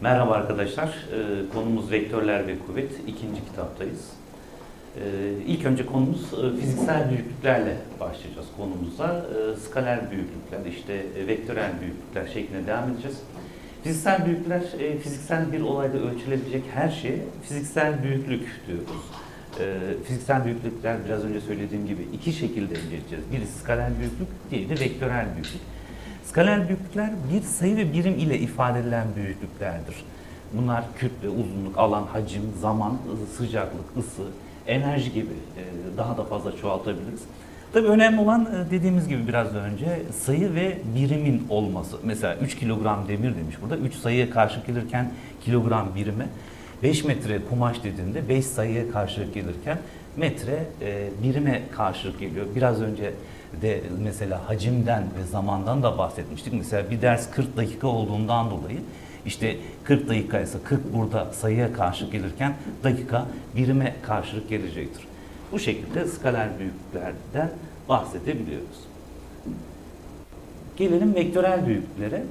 Merhaba arkadaşlar. Ee, Konumuz vektörler ve kuvvet. İkinci kitaptayız. Ee, İlk önce konumuz e, fiziksel büyüklüklerle başlayacağız konumuza. Ee, Skaler büyüklükler, işte e, vektörel büyüklükler şeklinde devam edeceğiz. Fiziksel büyüklükler, e, fiziksel bir olayda ölçülebilecek her şeye fiziksel büyüklük diyoruz. Ee, Fiziksel büyüklükler biraz önce söylediğim gibi iki şekilde elde edeceğiz. Biri skaler büyüklük, diğeri de vektörel büyüklük. Skaler büyüklükler bir sayı ve birim ile ifade edilen büyüklüklerdir. Bunlar kütle, uzunluk, alan, hacim, zaman, sıcaklık, ısı, enerji gibi e, daha da fazla çoğaltabiliriz. Tabii önemli olan e, dediğimiz gibi biraz önce sayı ve birimin olması. Mesela 3 kilogram demir demiş burada. 3 sayıya karşılık gelirken kilogram birime. 5 metre kumaş dediğinde 5 sayıya karşılık gelirken metre e, birime karşılık geliyor. Biraz önce de mesela hacimden ve zamandan da bahsetmiştik. Mesela bir ders 40 dakika olduğundan dolayı işte 40 dakika ise 40 burada sayıya karşılık gelirken dakika birime karşılık gelecektir. Bu şekilde skaler büyüklüklerden bahsedebiliyoruz. Gelelim vektörel büyüklüklere.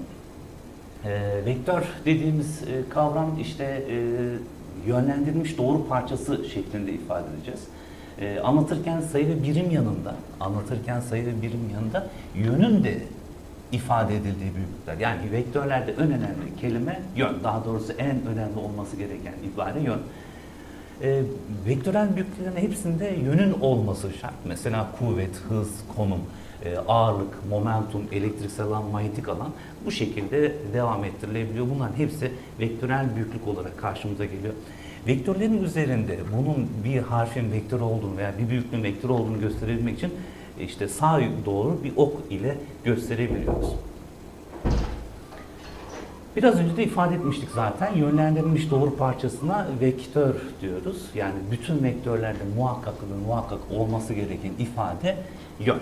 E, vektör dediğimiz e, kavram işte e, yönlendirilmiş doğru parçası şeklinde ifade edeceğiz. E, anlatırken sayı ve birim yanında, anlatırken sayı ve birim yanında yönün de ifade edildiği büyüklükler. Yani vektörlerde en önemli kelime yön. Daha doğrusu en önemli olması gereken ibare yön. E, vektörel büyüklüklerin hepsinde yönün olması şart. Mesela kuvvet, hız, konum, e, ağırlık, momentum, elektriksel alan, manyetik alan bu şekilde devam ettirilebiliyor. Bunların hepsi vektörel büyüklük olarak karşımıza geliyor. Vektörlerin üzerinde bunun bir harfin vektör olduğunu veya bir büyüklüğün vektör olduğunu gösterebilmek için işte sağ doğru bir ok ile gösterebiliyoruz. Biraz önce de ifade etmiştik zaten. Yönlendirilmiş doğru parçasına vektör diyoruz. Yani bütün vektörlerde muhakkak ve muhakkak olması gereken ifade yön.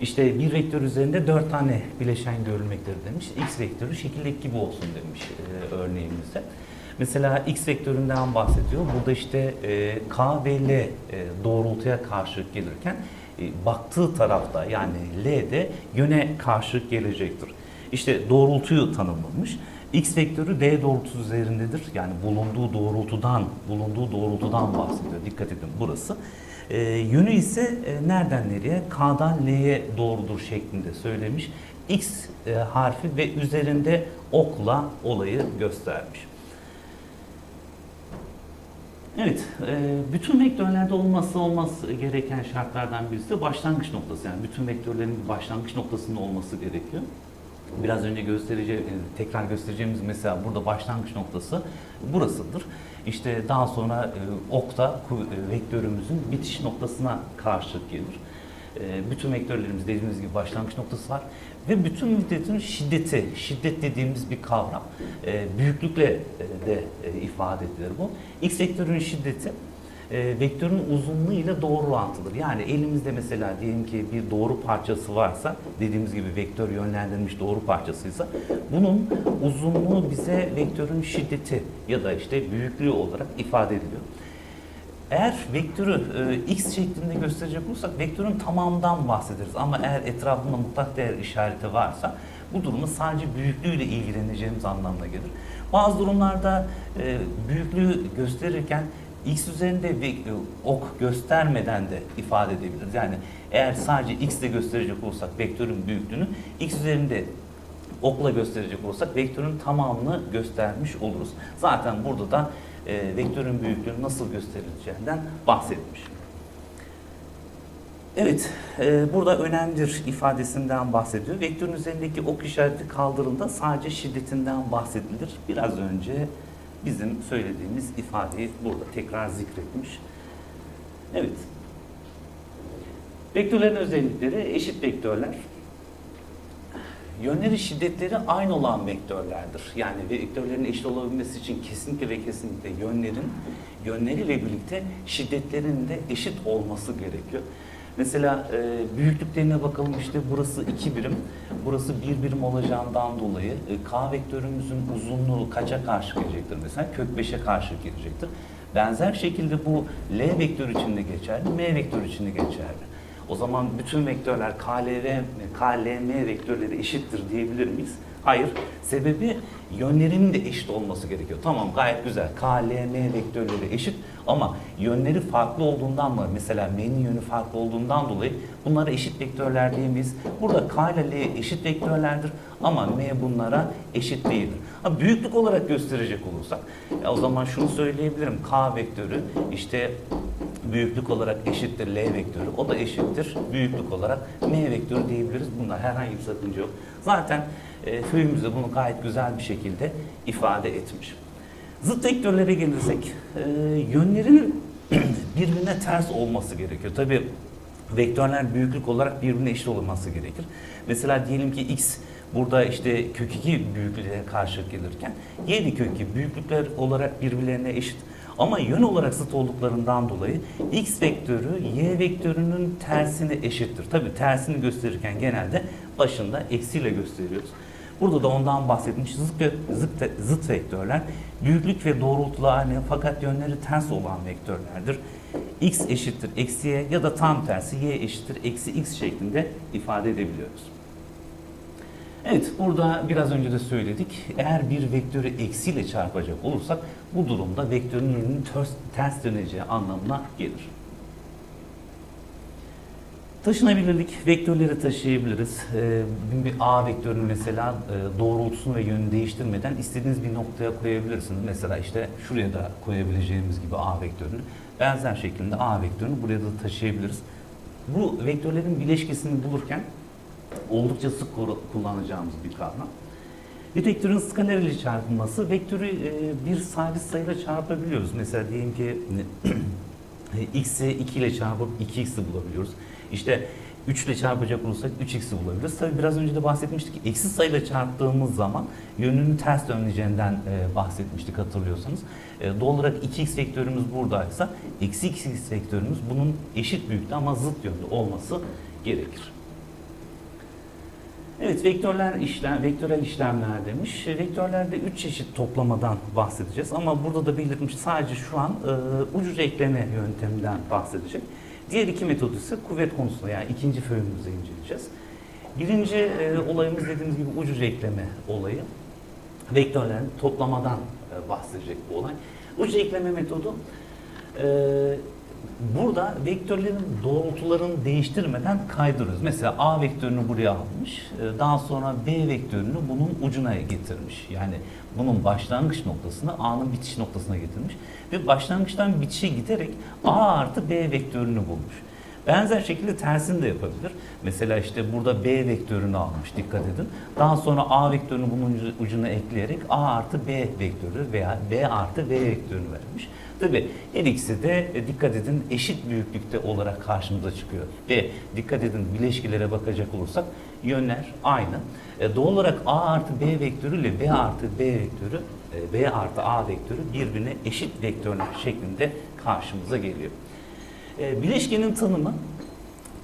İşte bir vektör üzerinde dört tane bileşen görülmektedir demiş. X vektörü şekildeki gibi olsun demiş e, örneğimizde. Mesela X vektöründen bahsediyor. Burada işte e, K ve L e, doğrultuya karşılık gelirken e, baktığı tarafta yani L'de yöne karşılık gelecektir. İşte doğrultuyu tanımlamış. X vektörü D doğrultusu üzerindedir. Yani bulunduğu doğrultudan, bulunduğu doğrultudan bahsediyor. Dikkat edin burası. E, yönü ise e, nereden nereye? K'dan L'ye doğrudur şeklinde söylemiş. X e, harfi ve üzerinde okla olayı göstermiş. Evet, e, bütün vektörlerde olması olmaz gereken şartlardan birisi de başlangıç noktası. Yani bütün vektörlerin bir başlangıç noktasının olması gerekiyor. Biraz önce göstereceğim, tekrar göstereceğimiz mesela burada başlangıç noktası burasıdır. İşte daha sonra e, okta e, vektörümüzün bitiş noktasına karşılık gelir. E, Bütün vektörlerimiz dediğimiz gibi başlangıç noktası var ve bütün müddetin şiddeti, şiddet dediğimiz bir kavram. E, Büyüklükle e, de e, ifade edilir bu. X vektörünün şiddeti e, vektörün uzunluğu ile doğru orantılıdır. Yani elimizde mesela diyelim ki bir doğru parçası varsa, dediğimiz gibi vektör yönlendirilmiş doğru parçasıysa, bunun uzunluğu bize vektörün şiddeti ya da işte büyüklüğü olarak ifade ediliyor. Eğer vektörü e, x şeklinde gösterecek olursak vektörün tamamından bahsederiz. Ama eğer etrafında mutlak değer işareti varsa bu durumu sadece büyüklüğüyle ilgileneceğimiz anlamına gelir. Bazı durumlarda e, büyüklüğü gösterirken x üzerinde ve, e, ok göstermeden de ifade edebiliriz. Yani eğer sadece x ile gösterecek olursak vektörün büyüklüğünü x üzerinde okla gösterecek olursak vektörün tamamını göstermiş oluruz. Zaten burada da e, vektörün büyüklüğünün nasıl gösterileceğinden bahsetmiş. Evet, e, burada önemlidir ifadesinden bahsediyor. Vektörün üzerindeki ok işareti kaldırımda sadece şiddetinden bahsedilir. Biraz önce bizim söylediğimiz ifadeyi burada tekrar zikretmiş. Evet. Vektörlerin özellikleri eşit vektörler. Yönleri şiddetleri aynı olan vektörlerdir. Yani vektörlerin eşit olabilmesi için kesinlikle ve kesinlikle yönlerin yönleriyle birlikte şiddetlerinin de eşit olması gerekiyor. Mesela e, büyüklüklerine bakalım işte burası 2 birim, burası 1 birim olacağından dolayı e, K vektörümüzün uzunluğu kaça karşı gelecektir mesela? Kök 5'e karşı gelecektir. Benzer şekilde bu L vektörü için de geçerli, M vektörü için de geçerli. O zaman bütün vektörler KLV, KLM vektörleri eşittir diyebilir miyiz? Hayır. Sebebi yönlerinin de eşit olması gerekiyor. Tamam gayet güzel. K, L, M vektörleri eşit ama yönleri farklı olduğundan mı? Mesela M'nin yönü farklı olduğundan dolayı bunlara eşit vektörler diyemeyiz. Burada K ile L eşit vektörlerdir ama M bunlara eşit değildir. Ha, büyüklük olarak gösterecek olursak e, o zaman şunu söyleyebilirim. K vektörü işte büyüklük olarak eşittir L vektörü. O da eşittir büyüklük olarak M vektörü diyebiliriz. Bunda herhangi bir sakınca yok. Zaten e, föyümüzde bunu gayet güzel bir şekilde ifade etmiş. Zıt vektörlere gelirsek e, yönlerin birbirine ters olması gerekiyor. Tabi vektörler büyüklük olarak birbirine eşit olması gerekir. Mesela diyelim ki x burada işte kök 2 büyüklüğe karşı gelirken y de kök 2 büyüklükler olarak birbirlerine eşit. Ama yön olarak zıt olduklarından dolayı x vektörü y vektörünün tersine eşittir. Tabi tersini gösterirken genelde başında eksiyle gösteriyoruz. Burada da ondan bahsetmiş zıt, zıt, zıt vektörler büyüklük ve doğrultuları aynı fakat yönleri ters olan vektörlerdir. x eşittir eksi y ya da tam tersi y eşittir eksi x şeklinde ifade edebiliyoruz. Evet, burada biraz önce de söyledik. Eğer bir vektörü eksiyle çarpacak olursak bu durumda vektörün yönünün ters, ters döneceği anlamına gelir. Taşınabilirlik, vektörleri taşıyabiliriz. Ee, bir A vektörünü mesela e, doğrultusunu ve yönünü değiştirmeden istediğiniz bir noktaya koyabilirsiniz. Mesela işte şuraya da koyabileceğimiz gibi A vektörünü. Benzer şekilde A vektörünü buraya da taşıyabiliriz. Bu vektörlerin bileşkesini bulurken oldukça sık kullanacağımız bir kavram. Bir vektörün skaler ile çarpılması, vektörü e, bir sabit sayıyla çarpabiliyoruz. Mesela diyelim ki x'i 2 ile çarpıp 2x'i bulabiliyoruz. İşte 3 ile çarpacak olursak 3x'i bulabiliriz. Tabii biraz önce de bahsetmiştik. Eksi sayıyla çarptığımız zaman yönünün ters döneceğinden e, bahsetmiştik hatırlıyorsanız. E, doğal olarak 2x vektörümüz buradaysa eksi 2x vektörümüz bunun eşit büyüklüğü ama zıt yönlü olması gerekir. Evet, vektörler işlem, vektörel işlemler demiş. E, Vektörlerde üç çeşit toplamadan bahsedeceğiz ama burada da belirtmiş sadece şu an e, ucuca ekleme yönteminden bahsedecek. Diğer iki metod ise kuvvet konusunda yani ikinci föyümüzde inceleyeceğiz. Birinci e, olayımız dediğimiz gibi ucuca ekleme olayı. Vektörlerin toplamadan e, bahsedecek bu olay. Ucuca ekleme metodu e, burada vektörlerin doğrultularını değiştirmeden kaydırıyoruz. Mesela A vektörünü buraya almış, e, daha sonra B vektörünü bunun ucuna getirmiş. Yani bunun başlangıç noktasını A'nın bitiş noktasına getirmiş ve başlangıçtan bitişe giderek A artı B vektörünü bulmuş. Benzer şekilde tersini de yapabilir. Mesela işte burada B vektörünü almış dikkat edin. Daha sonra A vektörünü bunun ucu- ucuna ekleyerek A artı B vektörü veya B artı B vektörünü vermiş. Tabi her ikisi de e, dikkat edin eşit büyüklükte olarak karşımıza çıkıyor. Ve dikkat edin bileşkelere bakacak olursak yönler aynı. E, doğal olarak A artı B vektörü ile B artı B vektörü, e, B artı A vektörü birbirine eşit vektörler şeklinde karşımıza geliyor. Bileşkenin tanımı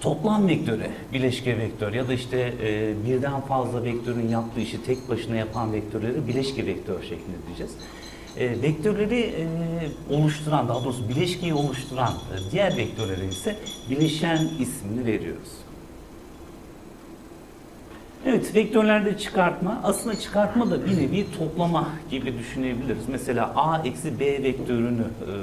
toplam vektörü, bileşke vektör ya da işte e, birden fazla vektörün yaptığı işi tek başına yapan vektörleri bileşke vektör şeklinde diyeceğiz. E, vektörleri e, oluşturan, daha doğrusu bileşkeyi oluşturan e, diğer vektörlere ise bileşen ismini veriyoruz. Evet, vektörlerde çıkartma. Aslında çıkartma da bir nevi toplama gibi düşünebiliriz. Mesela a eksi b vektörünü e,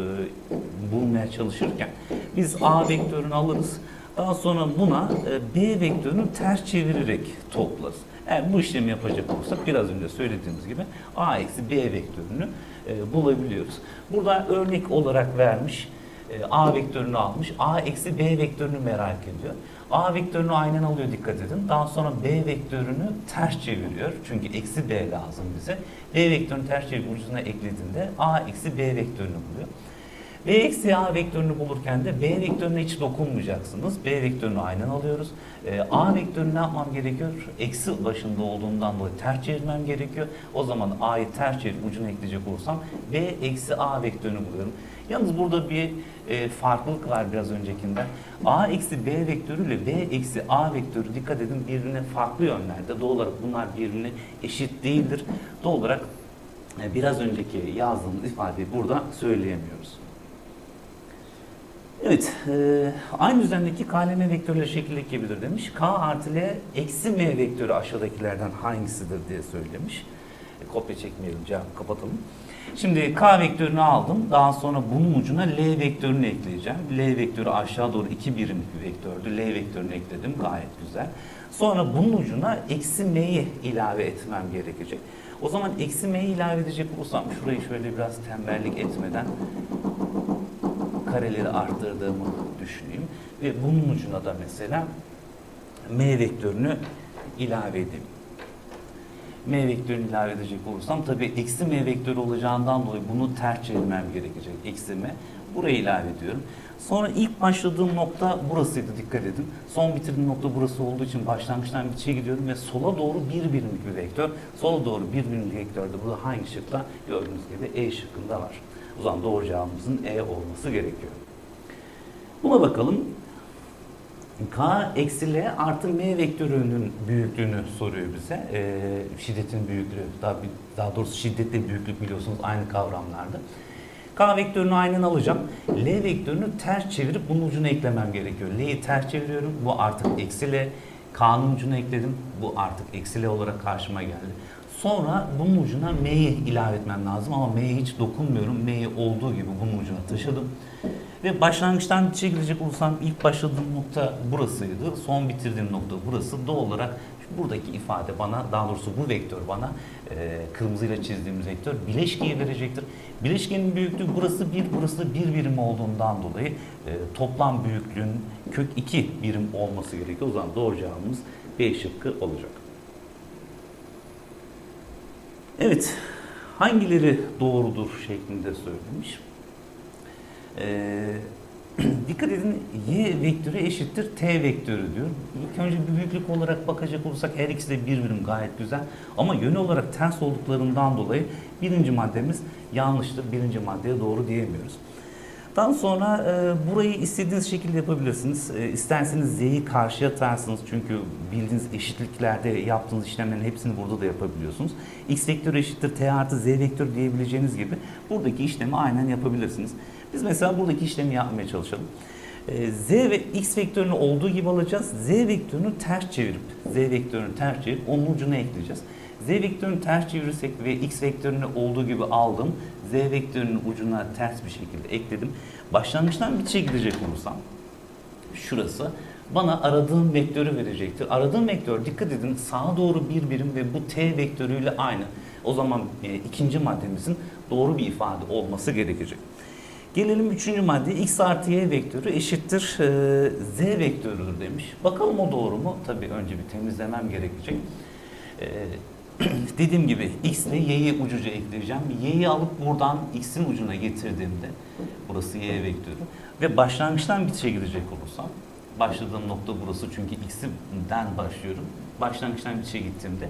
bulmaya çalışırken biz a vektörünü alırız. Daha sonra buna e, b vektörünü ters çevirerek toplarız. Eğer bu işlemi yapacak olursak biraz önce söylediğimiz gibi a eksi b vektörünü e, bulabiliyoruz. Burada örnek olarak vermiş. E, A vektörünü almış. A eksi B vektörünü merak ediyor. A vektörünü aynen alıyor dikkat edin. Daha sonra B vektörünü ters çeviriyor. Çünkü eksi B lazım bize. B vektörünü ters çevirip ucuna eklediğinde A eksi B vektörünü buluyor. B eksi A vektörünü bulurken de B vektörüne hiç dokunmayacaksınız. B vektörünü aynen alıyoruz. Ee, A vektörünü ne yapmam gerekiyor? Eksi başında olduğundan dolayı ters çevirmem gerekiyor. O zaman A'yı ters çevirip ucuna ekleyecek olursam B eksi A vektörünü buluyorum. Yalnız burada bir e, farklılık var biraz öncekinden. A eksi B vektörü ile B eksi A vektörü dikkat edin birbirine farklı yönlerde. Doğal olarak bunlar birbirine eşit değildir. Doğal olarak e, biraz önceki yazdığımız ifadeyi burada söyleyemiyoruz. Evet, e, aynı düzlemdeki KLM vektörleri şekilde ekebilir demiş. K artı L eksi M vektörü aşağıdakilerden hangisidir diye söylemiş. E, kopya çekmeyelim, cevabı kapatalım. Şimdi K vektörünü aldım. Daha sonra bunun ucuna L vektörünü ekleyeceğim. L vektörü aşağı doğru iki birimlik bir vektördü. L vektörünü ekledim. Gayet güzel. Sonra bunun ucuna eksi M'yi ilave etmem gerekecek. O zaman eksi M'yi ilave edecek olursam şurayı şöyle biraz tembellik etmeden kareleri arttırdığımı düşüneyim. Ve bunun ucuna da mesela M vektörünü ilave edeyim. M vektörünü ilave edecek olursam tabii eksi M vektörü olacağından dolayı bunu ters çevirmem gerekecek. Eksi M. Buraya ilave ediyorum. Sonra ilk başladığım nokta burasıydı dikkat edin. Son bitirdiğim nokta burası olduğu için başlangıçtan bitişe gidiyorum ve sola doğru bir birimlik bir vektör. Sola doğru bir birimlik vektör de burada hangi şıkta? Gördüğünüz gibi E şıkkında var. O zaman doğru E olması gerekiyor. Buna bakalım. K eksi L artı M vektörünün büyüklüğünü soruyor bize. Ee, şiddetin büyüklüğü, daha, daha doğrusu şiddetle büyüklük biliyorsunuz aynı kavramlarda. K vektörünü aynen alacağım. L vektörünü ters çevirip bunun ucuna eklemem gerekiyor. L'yi ters çeviriyorum. Bu artık eksi L. K'nın ucuna ekledim. Bu artık eksi L olarak karşıma geldi. Sonra bunun ucuna M'yi ilave etmem lazım ama M'ye hiç dokunmuyorum. M'yi olduğu gibi bunun ucuna taşıdım. Ve başlangıçtan gidecek olursam ilk başladığım nokta burasıydı. Son bitirdiğim nokta burası. Doğal olarak buradaki ifade bana, daha doğrusu bu vektör bana e, kırmızıyla çizdiğimiz vektör bileşkeyi verecektir. Bileşkenin büyüklüğü burası bir, burası da bir birim olduğundan dolayı e, toplam büyüklüğün kök 2 birim olması gerekiyor. O zaman doğru cevabımız B şıkkı olacak. Evet, hangileri doğrudur şeklinde söylemiş. Ee, dikkat edin y vektörü eşittir t vektörü diyor. İlk önce büyüklük olarak bakacak olursak her ikisi de bir birim gayet güzel. Ama yönü olarak ters olduklarından dolayı birinci maddemiz yanlıştır. Birinci maddeye doğru diyemiyoruz. Daha sonra e, burayı istediğiniz şekilde yapabilirsiniz. E, isterseniz z'yi karşıya atarsınız çünkü bildiğiniz eşitliklerde yaptığınız işlemlerin hepsini burada da yapabiliyorsunuz. x vektörü eşittir t artı z vektörü diyebileceğiniz gibi buradaki işlemi aynen yapabilirsiniz. Biz mesela buradaki işlemi yapmaya çalışalım. E, z ve x vektörünü olduğu gibi alacağız. z vektörünü ters çevirip, z vektörünü ters çevirip onun ucuna ekleyeceğiz. Z vektörünü ters çevirirsek ve x vektörünü olduğu gibi aldım. Z vektörünün ucuna ters bir şekilde ekledim. Başlangıçtan bitişe gidecek olursam şurası bana aradığım vektörü verecektir. Aradığım vektör dikkat edin sağa doğru bir birim ve bu t vektörüyle aynı. O zaman e, ikinci maddemizin doğru bir ifade olması gerekecek. Gelelim üçüncü maddeye x artı y vektörü eşittir e, z vektörüdür demiş. Bakalım o doğru mu? Tabii önce bir temizlemem gerekecek. E, dediğim gibi x ile y'yi ucuca ekleyeceğim. Y'yi alıp buradan x'in ucuna getirdiğimde burası y vektörü ve başlangıçtan bitişe gidecek olursam başladığım nokta burası çünkü x'den başlıyorum. Başlangıçtan bitişe gittiğimde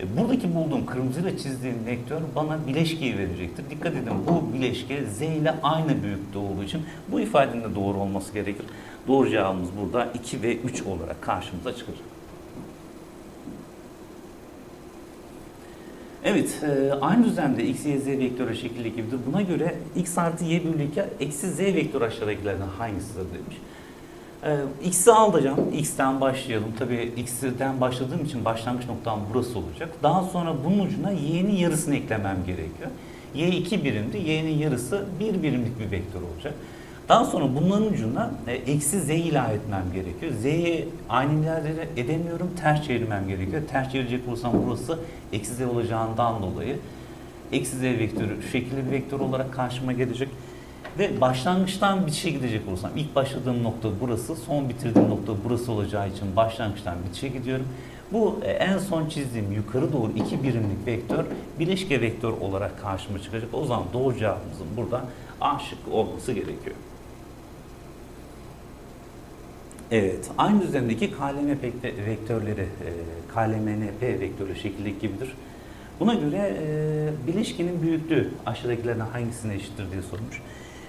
e, buradaki bulduğum kırmızıyla çizdiğim vektör bana bileşkeyi verecektir. Dikkat edin bu bileşke z ile aynı büyüklükte olduğu için bu ifadenin de doğru olması gerekir. Doğru cevabımız burada 2 ve 3 olarak karşımıza çıkacak. Evet, e, aynı düzlemde x, y, z vektörü şekilde gibidir. Buna göre x artı y bölü 2 eksi z vektör aşağıdakilerden hangisidir demiş. E, x'i alacağım. X'ten başlayalım. Tabii x'ten başladığım için başlangıç noktam burası olacak. Daha sonra bunun ucuna y'nin yarısını eklemem gerekiyor. y 2 birimdi. y'nin yarısı 1 birimlik bir vektör olacak. Daha sonra bunların ucuna e, eksi z ilave etmem gerekiyor. Z'yi aynı ilave edemiyorum. Ters çevirmem gerekiyor. Ters çevirecek olursam burası eksi z olacağından dolayı eksi z vektörü şu şekilde bir vektör olarak karşıma gelecek. Ve başlangıçtan bitişe gidecek olursam ilk başladığım nokta burası, son bitirdiğim nokta burası olacağı için başlangıçtan bitişe gidiyorum. Bu e, en son çizdiğim yukarı doğru iki birimlik vektör bileşke vektör olarak karşıma çıkacak. O zaman doğru burada A şıkkı olması gerekiyor. Evet, aynı düzlemdeki KLM vektörleri, e, KLMNP vektörü şekildeki gibidir. Buna göre e, bileşkenin büyüklüğü aşağıdakilerden hangisine eşittir diye sormuş.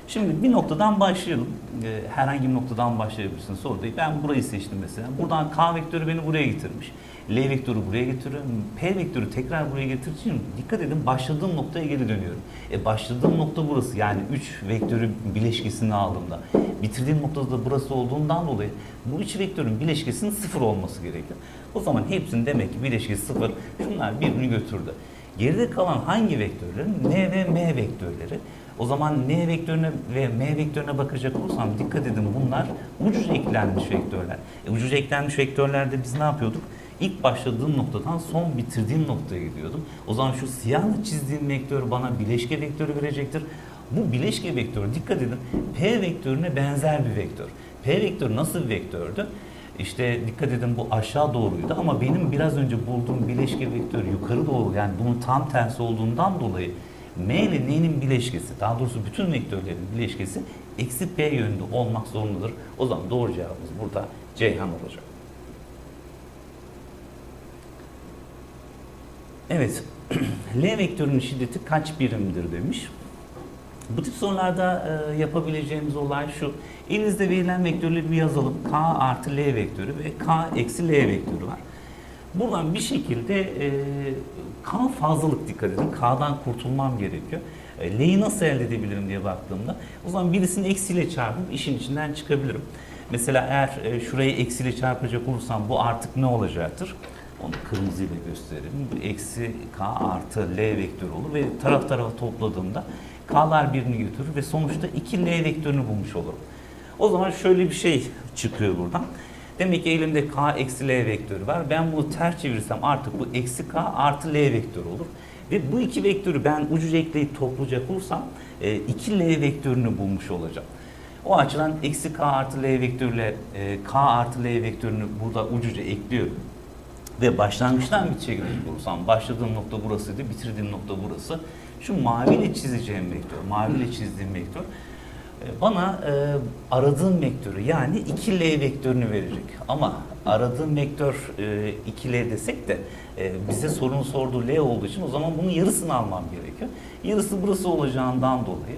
Şimdi bir noktadan başlayalım. E, herhangi bir noktadan başlayabilirsin soru değil. Ben burayı seçtim mesela. Buradan K vektörü beni buraya getirmiş. L vektörü buraya getiriyorum. P vektörü tekrar buraya getireceğim. Dikkat edin başladığım noktaya geri dönüyorum. E başladığım nokta burası. Yani 3 vektörü bileşkesini aldığımda. Bitirdiğim noktada da burası olduğundan dolayı bu üç vektörün bileşkesinin sıfır olması gerekiyor. O zaman hepsinin demek ki bileşkesi sıfır. Şunlar birbirini götürdü. Geride kalan hangi vektörlerin? N ve M vektörleri. O zaman N vektörüne ve M vektörüne bakacak olursam dikkat edin bunlar ucuca eklenmiş vektörler. E, ucuca eklenmiş vektörlerde biz ne yapıyorduk? İlk başladığım noktadan son bitirdiğim noktaya gidiyordum. O zaman şu siyahla çizdiğim vektör bana bileşke vektörü verecektir. Bu bileşke vektörü dikkat edin P vektörüne benzer bir vektör. P vektörü nasıl bir vektördü? İşte dikkat edin bu aşağı doğruydu ama benim biraz önce bulduğum bileşke vektörü yukarı doğru yani bunun tam tersi olduğundan dolayı M ile N'nin bileşkesi, daha doğrusu bütün vektörlerin bileşkesi eksi P yönünde olmak zorundadır. O zaman doğru cevabımız burada Ceyhan olacak. Evet, L vektörünün şiddeti kaç birimdir demiş. Bu tip sorularda e, yapabileceğimiz olay şu. Elinizde verilen vektörleri bir yazalım. K artı L vektörü ve K eksi L vektörü var. Buradan bir şekilde e, K fazlalık dikkat edin. K'dan kurtulmam gerekiyor. E, L'yi nasıl elde edebilirim diye baktığımda o zaman birisini eksiyle çarpıp işin içinden çıkabilirim. Mesela eğer e, şurayı eksiyle çarpacak olursam bu artık ne olacaktır? Onu kırmızıyla gösterelim. Bu eksi K artı L vektörü olur ve taraf tarafa topladığımda K'lar birini götürür ve sonuçta 2 L vektörünü bulmuş olurum. O zaman şöyle bir şey çıkıyor buradan. Demek ki elimde K eksi L vektörü var. Ben bunu ters çevirirsem artık bu eksi K artı L vektörü olur. Ve bu iki vektörü ben ucuca ekleyip toplayacak olursam 2 L vektörünü bulmuş olacağım. O açıdan eksi K artı L vektörüyle e, K artı L vektörünü burada ucuca ekliyorum. Ve başlangıçtan bitişe gidecek olursam başladığım nokta burasıydı, bitirdiğim nokta burası. Şu maviyle çizeceğim vektör, maviyle çizdiğim vektör e, bana e, aradığım vektörü yani 2L vektörünü verecek. Ama aradığım vektör e, 2L desek de e, bize sorunu sorduğu L olduğu için o zaman bunun yarısını almam gerekiyor. Yarısı burası olacağından dolayı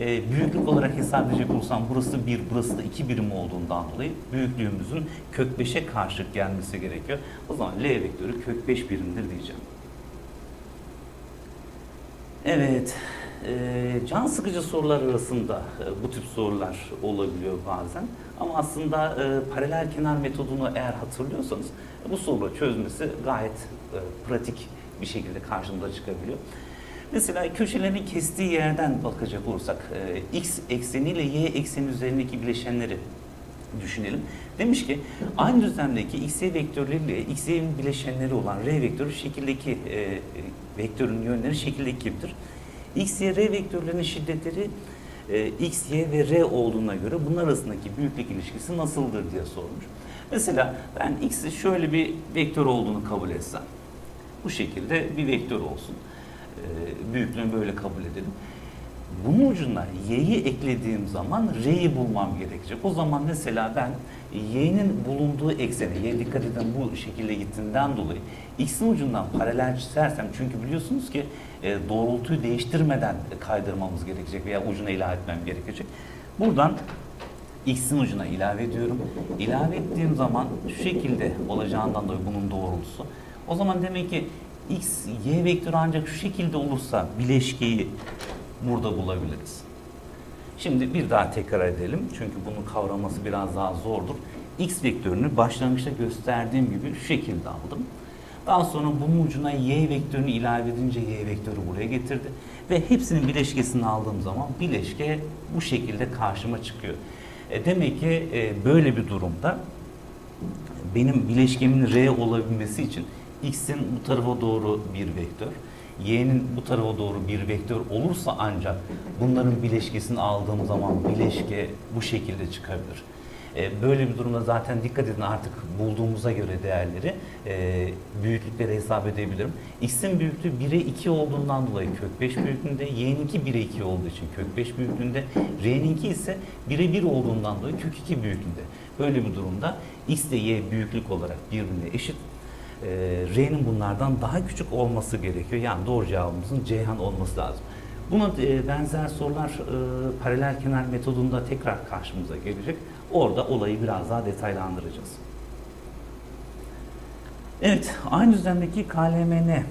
e, büyüklük olarak hesap edecek olursam burası 1, burası da 2 birim olduğundan dolayı büyüklüğümüzün kök 5'e karşılık gelmesi gerekiyor. O zaman L vektörü kök 5 birimdir diyeceğim. Evet, e, can sıkıcı sorular arasında e, bu tip sorular olabiliyor bazen. Ama aslında e, paralel kenar metodunu eğer hatırlıyorsanız bu soruları çözmesi gayet e, pratik bir şekilde karşımıza çıkabiliyor. Mesela köşelerini kestiği yerden bakacak olursak e, x ekseni ile y ekseni üzerindeki bileşenleri düşünelim. Demiş ki aynı düzlemdeki x, y vektörleriyle x, y'nin bileşenleri olan r vektörü şekildeki e, vektörün yönleri şekildeki gibidir. X, Y, R vektörlerinin şiddetleri e, X, Y ve R olduğuna göre bunlar arasındaki büyüklük ilişkisi nasıldır diye sormuş. Mesela ben X'i şöyle bir vektör olduğunu kabul etsem. Bu şekilde bir vektör olsun. E, büyüklüğünü böyle kabul edelim. Bunun ucuna y'yi eklediğim zaman r'yi bulmam gerekecek. O zaman mesela ben y'nin bulunduğu eksene, y dikkat edin bu şekilde gittiğinden dolayı x'in ucundan paralel çizersem çünkü biliyorsunuz ki e, doğrultuyu değiştirmeden kaydırmamız gerekecek veya ucuna ilave etmem gerekecek. Buradan x'in ucuna ilave ediyorum. İlave ettiğim zaman şu şekilde olacağından dolayı bunun doğrultusu. O zaman demek ki x, y vektörü ancak şu şekilde olursa bileşkeyi burada bulabiliriz. Şimdi bir daha tekrar edelim. Çünkü bunun kavraması biraz daha zordur. X vektörünü başlangıçta gösterdiğim gibi şu şekilde aldım. Daha sonra bunun ucuna y vektörünü ilave edince y vektörü buraya getirdi. Ve hepsinin bileşkesini aldığım zaman bileşke bu şekilde karşıma çıkıyor. E demek ki e, böyle bir durumda benim bileşkemin R olabilmesi için X'in bu tarafa doğru bir vektör, Y'nin bu tarafa doğru bir vektör olursa ancak bunların bileşkesini aldığım zaman bileşke bu şekilde çıkabilir. E, Böyle bir durumda zaten dikkat edin artık bulduğumuza göre değerleri e, büyüklükleri hesap edebilirim. X'in büyüklüğü 1'e 2 olduğundan dolayı kök 5 büyüklüğünde, Y'ninki 1'e 2 olduğu için kök 5 büyüklüğünde, R'ninki ise 1'e 1 olduğundan dolayı kök 2 büyüklüğünde. Böyle bir durumda X ile Y büyüklük olarak birbirine eşit. E, R'nin bunlardan daha küçük olması gerekiyor. Yani doğru cevabımızın Ceyhan olması lazım. Buna e, benzer sorular e, paralel kenar metodunda tekrar karşımıza gelecek. Orada olayı biraz daha detaylandıracağız. Evet, aynı düzlemdeki KLMN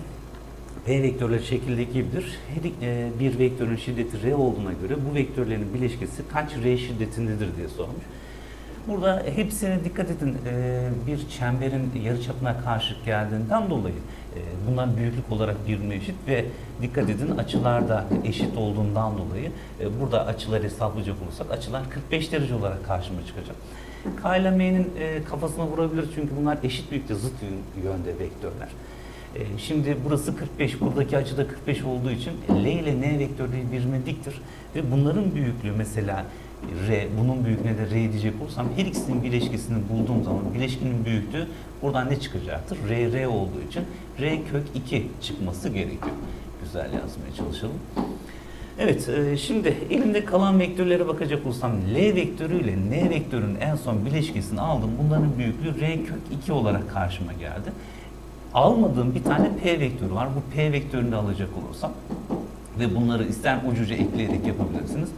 P vektörleri şekildeki gibidir. Her e, bir vektörün şiddeti R olduğuna göre bu vektörlerin bileşkesi kaç R şiddetindedir diye sormuş. Burada hepsine dikkat edin. E, bir çemberin yarıçapına karşılık geldiğinden dolayı e, bunlar büyüklük olarak birbirine eşit ve dikkat edin açılar da eşit olduğundan dolayı e, burada açıları hesaplayacak olursak açılar 45 derece olarak karşıma çıkacak. K ile e, kafasına vurabiliriz çünkü bunlar eşit büyüklükte zıt yönde vektörler. Şimdi burası 45, buradaki açı da 45 olduğu için L ile N vektörleri birbirine diktir. Ve bunların büyüklüğü mesela R, bunun büyüklüğüne de R diyecek olursam her ikisinin bileşkesini bulduğum zaman bileşkinin büyüklüğü buradan ne çıkacaktır? R, R olduğu için R kök 2 çıkması gerekiyor. Güzel yazmaya çalışalım. Evet, e, şimdi elimde kalan vektörlere bakacak olursam L vektörü ile N vektörünün en son bileşkesini aldım. Bunların büyüklüğü R kök 2 olarak karşıma geldi. Almadığım bir tane P vektörü var. Bu P vektörünü de alacak olursam ve bunları ister ucuca ekleyerek yapabilirsiniz,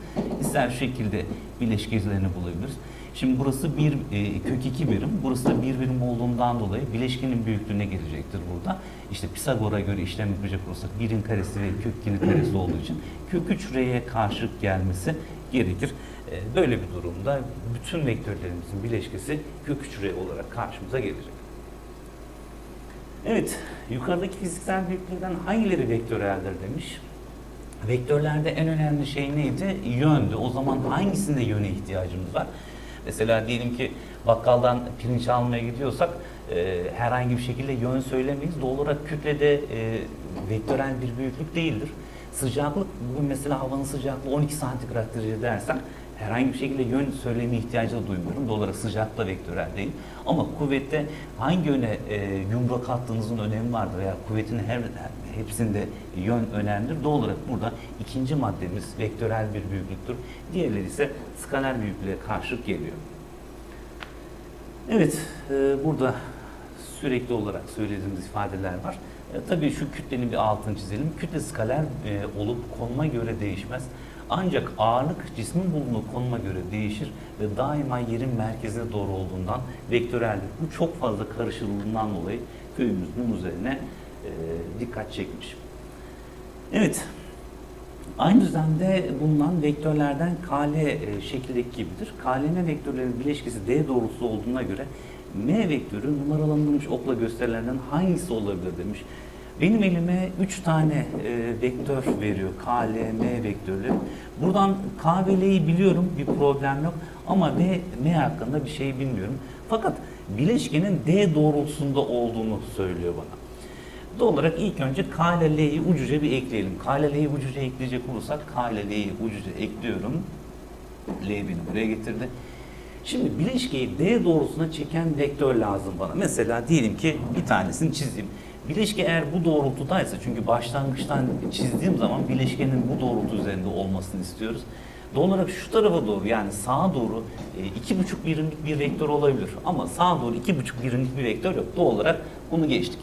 ister şekilde bileşkelerini bulabiliriz. Şimdi burası bir e, kök 2 birim, burası da bir birim olduğundan dolayı bileşkenin büyüklüğüne gelecektir burada. İşte Pisagor'a göre işlem yapacak olursak 1'in karesi ve kök 2'nin karesi olduğu için kök 3 R'ye karşılık gelmesi gerekir. E, böyle bir durumda bütün vektörlerimizin bileşkesi kök 3 R olarak karşımıza gelecek. Evet, yukarıdaki fiziksel büyüklüklerden hangileri vektöreldir demiş. Vektörlerde en önemli şey neydi? Yöndü. O zaman hangisinde yöne ihtiyacımız var? Mesela diyelim ki bakkaldan pirinç almaya gidiyorsak e, herhangi bir şekilde yön söylemeyiz. Doğal olarak kütlede e, vektörel bir büyüklük değildir. Sıcaklık, bugün mesela havanın sıcaklığı 12 santigrat derece dersen herhangi bir şekilde yön söyleme ihtiyacı da duymuyorum. Doğal olarak sıcaklıkla vektörel değil. Ama kuvvette hangi yöne e, yumruk attığınızın önemi vardır veya kuvvetin her hepsinde yön önemlidir. Doğal olarak burada ikinci maddemiz vektörel bir büyüklüktür. Diğerleri ise skaler büyüklüğe karşılık geliyor. Evet, e, burada sürekli olarak söylediğimiz ifadeler var. E, tabii şu kütlenin bir altını çizelim. Kütle skaler e, olup konuma göre değişmez. Ancak ağırlık cismin bulunduğu konuma göre değişir ve daima yerin merkezine doğru olduğundan vektöreldir. Bu çok fazla karışıldığından dolayı köyümüz bunun üzerine dikkat çekmiş. Evet, aynı düzlemde bulunan vektörlerden KL e, şeklindeki gibidir. KLM vektörlerin bileşkesi D doğrultusu olduğuna göre M vektörü numaralandırılmış okla gösterilenlerden hangisi olabilir demiş. Benim elime 3 tane e, vektör veriyor. K, L, M vektörleri. Buradan K ve L'yi biliyorum. Bir problem yok. Ama V, M hakkında bir şey bilmiyorum. Fakat bileşkenin D doğrultusunda olduğunu söylüyor bana. Doğal olarak ilk önce K ile L'yi ucuca bir ekleyelim. K ile L'yi ucuca ekleyecek olursak K ile L'yi ucuca ekliyorum. L beni buraya getirdi. Şimdi bileşkeyi D doğrultusuna çeken vektör lazım bana. Mesela diyelim ki bir tanesini çizeyim. Bileşke eğer bu doğrultudaysa çünkü başlangıçtan çizdiğim zaman bileşkenin bu doğrultu üzerinde olmasını istiyoruz. Doğal olarak şu tarafa doğru yani sağa doğru e, iki buçuk birimlik bir vektör olabilir. Ama sağa doğru iki buçuk birimlik bir vektör yok. Doğal olarak bunu geçtik.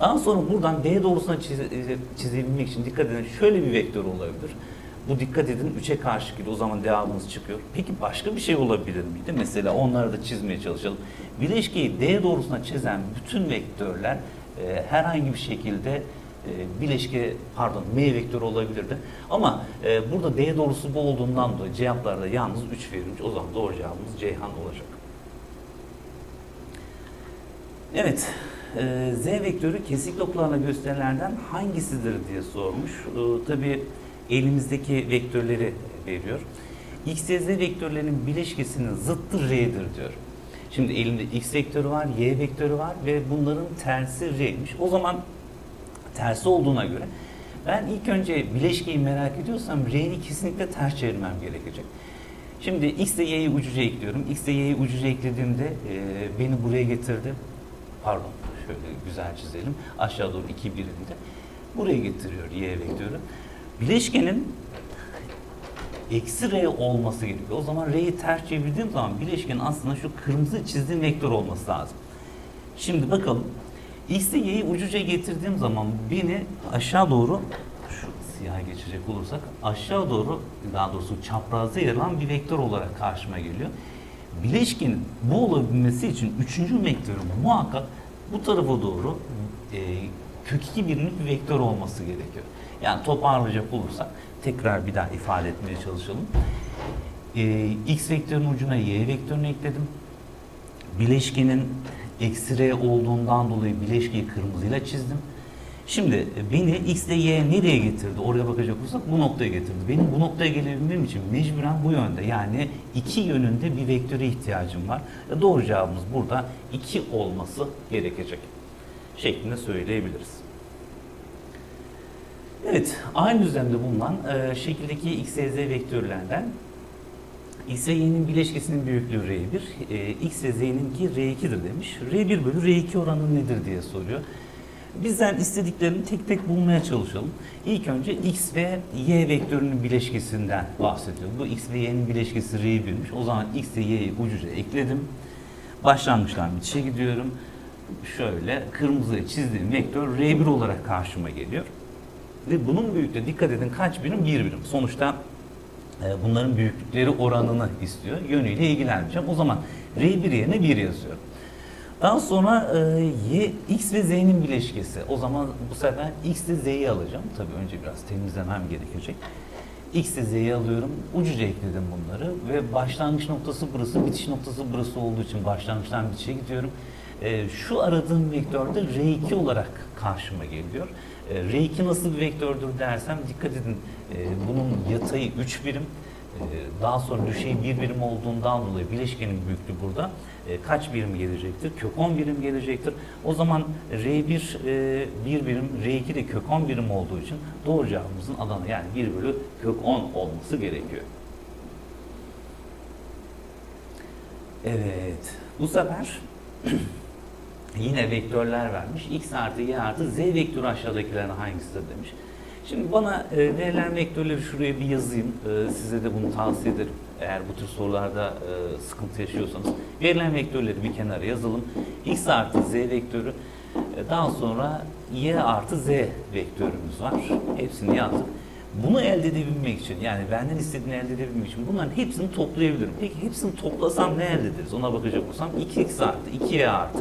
Daha sonra buradan D doğrusuna çiz, çizebilmek için dikkat edin şöyle bir vektör olabilir. Bu dikkat edin 3'e karşı gidiyor. O zaman devamımız çıkıyor. Peki başka bir şey olabilir miydi? Mesela onları da çizmeye çalışalım. Bileşkeyi D doğrusuna çizen bütün vektörler e, herhangi bir şekilde e, bileşke pardon M vektörü olabilirdi. Ama e, burada D doğrusu bu olduğundan dolayı cevaplarda yalnız 3 verilmiş. O zaman doğru cevabımız Ceyhan olacak. Evet. E, Z vektörü kesik noktalarına gösterilenlerden hangisidir diye sormuş. E, tabii elimizdeki vektörleri veriyor. X, Y, Z vektörlerinin bileşkesinin zıttı R'dir diyor. Şimdi elimde X vektörü var, Y vektörü var ve bunların tersi R'ymiş. O zaman tersi olduğuna göre ben ilk önce bileşkeyi merak ediyorsam R'yi kesinlikle ters çevirmem gerekecek. Şimdi X ile Y'yi ucuca ekliyorum. X ile Y'yi ucuca eklediğimde e, beni buraya getirdi. Pardon, şöyle güzel çizelim. Aşağı doğru iki birimde. Buraya getiriyor Y vektörü. Bileşkenin eksi R olması gerekiyor. O zaman R'yi ters çevirdiğim zaman bileşkenin aslında şu kırmızı çizdiğim vektör olması lazım. Şimdi bakalım. X ile Y'yi ucuca getirdiğim zaman beni aşağı doğru şu siyah geçecek olursak aşağı doğru daha doğrusu çaprazda yer alan bir vektör olarak karşıma geliyor. Bileşkenin bu olabilmesi için üçüncü vektörü muhakkak bu tarafa doğru e, kök 2 birimlik bir vektör olması gerekiyor. Yani toparlayacak olursak tekrar bir daha ifade etmeye çalışalım. E, x vektörünün ucuna y vektörünü ekledim. Bileşkenin eksi r olduğundan dolayı bileşkeyi kırmızıyla çizdim. Şimdi e, beni x ile y nereye getirdi? Oraya bakacak olursak bu noktaya getirdi. Benim bu noktaya gelebilmem için mecburen bu yönde yani iki yönünde bir vektöre ihtiyacım var. E, Doğru cevabımız burada 2 olması gerekecek şeklinde söyleyebiliriz. Evet, aynı düzlemde bulunan e, şekildeki x, y, z vektörlerden x ve y'nin bileşkesinin büyüklüğü r1, e, x ve z'ninki r2'dir demiş. r1 bölü r2 oranı nedir diye soruyor. Bizden istediklerini tek tek bulmaya çalışalım. İlk önce x ve y vektörünün bileşkesinden bahsediyor. Bu x ve y'nin bileşkesi r1'miş. O zaman x ve y'yi ucuca ekledim. Başlangıçtan bitişe gidiyorum. Şöyle kırmızıya çizdiğim vektör r1 olarak karşıma geliyor. Ve bunun büyüklüğü dikkat edin kaç birim? Bir birim. Sonuçta e, bunların büyüklükleri oranını istiyor. Yönüyle ilgilenmeyeceğim. O zaman R1 yerine 1 yazıyorum. Daha sonra e, y, x ve z'nin bileşkesi. O zaman bu sefer x ile z'yi alacağım. Tabii önce biraz temizlemem gerekecek. X ile z'yi alıyorum. Ucuca ekledim bunları ve başlangıç noktası burası, bitiş noktası burası olduğu için başlangıçtan bitişe gidiyorum. E, şu aradığım vektör de R2 olarak karşıma geliyor. E, R2 nasıl bir vektördür dersem dikkat edin e, bunun yatayı 3 birim, e, daha sonra düşey 1 birim olduğundan dolayı bileşkenin büyüklüğü burada kaç birim gelecektir? Kök 10 birim gelecektir. O zaman R1 e, 1 birim, R2 de kök 10 birim olduğu için doğru cevabımızın alanı yani 1 bölü kök 10 olması gerekiyor. Evet, bu sefer yine vektörler vermiş. X artı Y artı Z vektörü aşağıdakilerden hangisidir demiş. Şimdi bana e, verilen vektörleri şuraya bir yazayım. E, size de bunu tavsiye ederim. Eğer bu tür sorularda e, sıkıntı yaşıyorsanız. Verilen vektörleri bir kenara yazalım. X artı Z vektörü. E, daha sonra Y artı Z vektörümüz var. Hepsini yazdım. Bunu elde edebilmek için yani benden istediğini elde edebilmek için bunların hepsini toplayabilirim. Peki hepsini toplasam ne elde ederiz? Ona bakacak olsam 2x artı 2y artı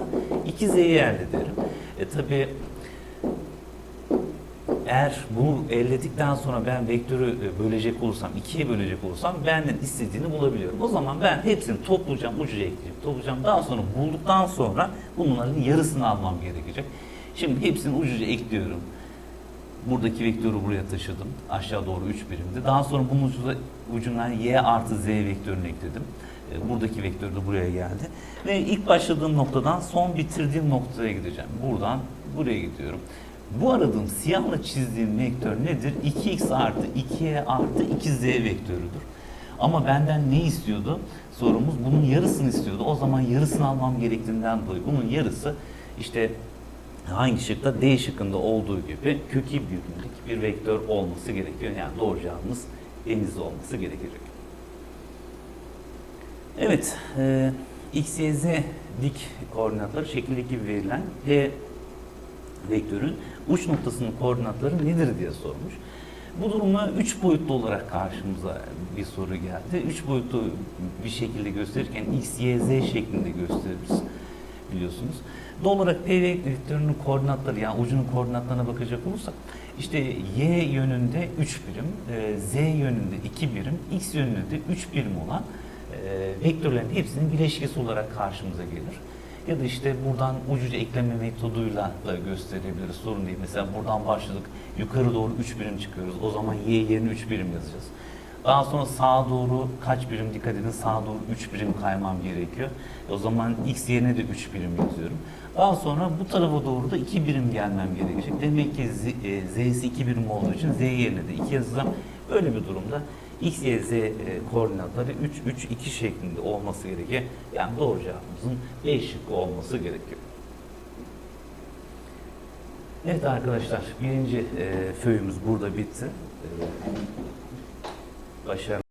2z'yi elde ederim. E tabi eğer bunu elde ettikten sonra ben vektörü e, bölecek olursam, ikiye bölecek olursam benden istediğini bulabiliyorum. O zaman ben hepsini toplayacağım, ucuya ekleyeceğim, toplayacağım. Daha sonra bulduktan sonra bunların yarısını almam gerekecek. Şimdi hepsini ucuya ekliyorum. Buradaki vektörü buraya taşıdım. Aşağı doğru 3 birimdi. Daha sonra bunun ucuna, ucundan y artı z vektörünü ekledim. E, Buradaki vektör de buraya geldi. Ve ilk başladığım noktadan son bitirdiğim noktaya gideceğim. Buradan buraya gidiyorum. Bu aradığım siyahla çizdiğim vektör nedir? 2x artı 2y artı 2z vektörüdür. Ama benden ne istiyordu? Sorumuz bunun yarısını istiyordu. O zaman yarısını almam gerektiğinden dolayı bunun yarısı işte hangi şıkta? D şıkkında olduğu gibi kökü büyüklük bir vektör olması gerekiyor. Yani doğru cevabımız olması gerekecek. Evet, e, x, y, z dik koordinatları şekildeki gibi verilen P vektörün uç noktasının koordinatları nedir diye sormuş. Bu duruma üç boyutlu olarak karşımıza bir soru geldi. Üç boyutlu bir şekilde gösterirken x, y, z şeklinde gösteririz biliyorsunuz. Doğal olarak P vektörünün koordinatları yani ucunun koordinatlarına bakacak olursak işte y yönünde 3 birim, e, z yönünde 2 birim, x yönünde de 3 birim olan e, vektörlerin hepsinin bileşkesi olarak karşımıza gelir. Ya da işte buradan ucuca ekleme metoduyla da gösterebiliriz. Sorun değil. Mesela buradan başladık. Yukarı doğru 3 birim çıkıyoruz. O zaman y yerine 3 birim yazacağız. Daha sonra sağa doğru kaç birim dikkat edin sağa doğru 3 birim kaymam gerekiyor. E o zaman x yerine de 3 birim yazıyorum. Daha sonra bu tarafa doğru da 2 birim gelmem gerekecek. Demek ki z, e, z'si 2 birim olduğu için z yerine de 2 yazacağım. Böyle bir durumda x, y, z e, koordinatları 3, 3, 2 şeklinde olması gerekiyor. Yani doğru cevabımızın B şıkkı olması gerekiyor. Evet arkadaşlar birinci e, föyümüz burada bitti. E, başarılı.